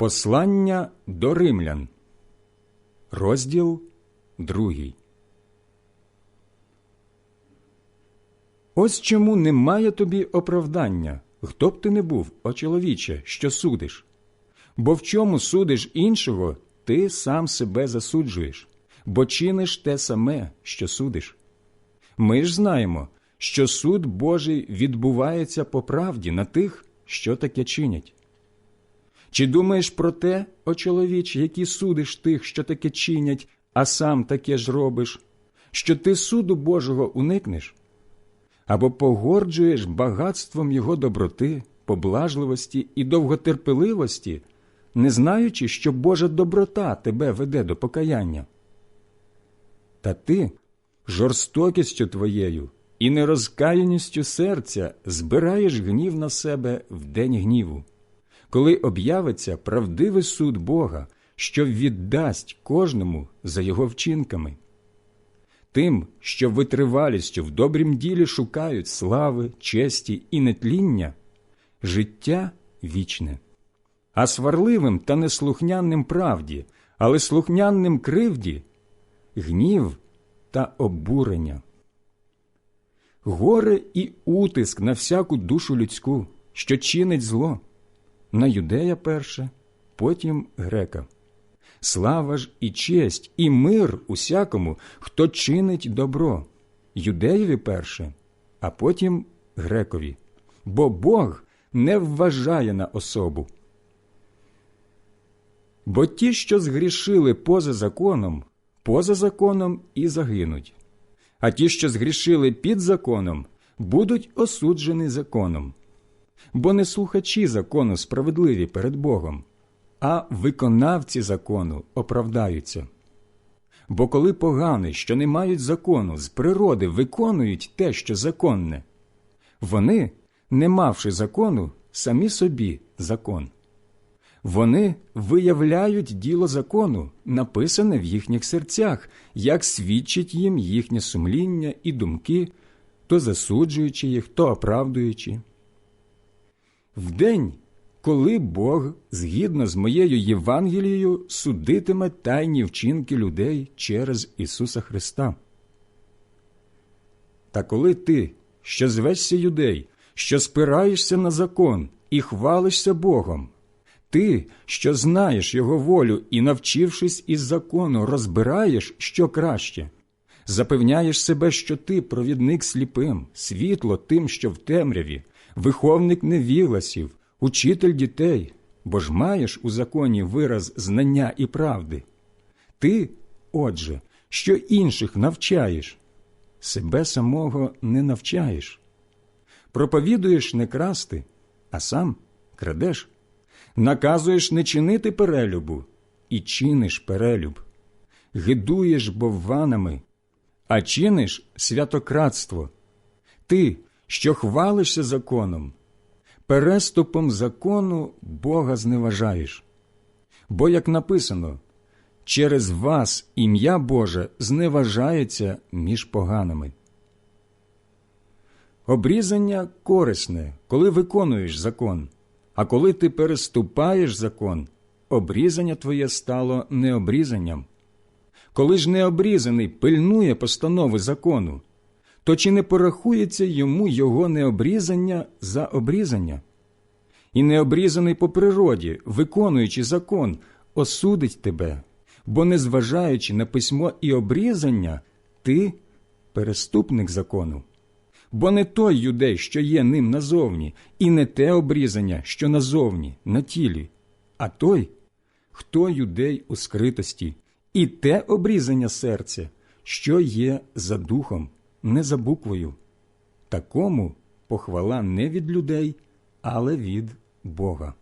Послання до римлян, розділ другий. Ось чому немає тобі оправдання, хто б ти не був, о чоловіче, що судиш. Бо в чому судиш іншого, ти сам себе засуджуєш, бо чиниш те саме, що судиш. Ми ж знаємо, що суд Божий відбувається по правді на тих, що таке чинять. Чи думаєш про те, о чоловіч, який судиш тих, що таке чинять, а сам таке ж робиш, що ти суду Божого уникнеш? Або погорджуєш багатством Його доброти, поблажливості і довготерпеливості, не знаючи, що Божа доброта тебе веде до покаяння? Та ти жорстокістю твоєю і нерозкаяністю серця збираєш гнів на себе в день гніву коли об'явиться правдивий суд Бога, що віддасть кожному за його вчинками. Тим, що витривалістю в добрім ділі шукають слави, честі і нетління, життя вічне, а сварливим та неслухнянним правді, але слухнянним кривді, гнів та обурення. Горе і утиск на всяку душу людську, що чинить зло на юдея перше, потім грека. Слава ж і честь, і мир усякому, хто чинить добро, юдеєві перше, а потім грекові, бо Бог не вважає на особу. Бо ті, що згрішили поза законом, поза законом і загинуть, а ті, що згрішили під законом, будуть осуджені законом бо не слухачі закону справедливі перед Богом, а виконавці закону оправдаються. Бо коли погані, що не мають закону, з природи виконують те, що законне, вони, не мавши закону, самі собі закон. Вони виявляють діло закону, написане в їхніх серцях, як свідчить їм їхнє сумління і думки, то засуджуючи їх, то оправдуючи в день, коли Бог, згідно з моєю Євангелією, судитиме тайні вчинки людей через Ісуса Христа. Та коли ти, що звешся юдей, що спираєшся на закон і хвалишся Богом, ти, що знаєш Його волю і, навчившись із закону, розбираєш, що краще, запевняєш себе, що ти провідник сліпим, світло тим, що в темряві, виховник невігласів, учитель дітей, бо ж маєш у законі вираз знання і правди. Ти, отже, що інших навчаєш, себе самого не навчаєш. Проповідуєш не красти, а сам крадеш, наказуєш не чинити перелюбу і чиниш перелюб, гидуєш бовванами, а чиниш святократство. Ти, що хвалишся законом, переступом закону Бога зневажаєш. Бо, як написано, через вас ім'я Боже зневажається між поганими. Обрізання корисне, коли виконуєш закон, а коли ти переступаєш закон, обрізання твоє стало необрізанням. Коли ж необрізаний пильнує постанови закону, то чи не порахується йому його необрізання за обрізання? І необрізаний по природі, виконуючи закон, осудить тебе, бо, незважаючи на письмо і обрізання, ти переступник закону. Бо не той юдей, що є ним назовні, і не те обрізання, що назовні, на тілі, а той, хто юдей у скритості, і те обрізання серця, що є за духом не за буквою. Такому похвала не від людей, але від Бога.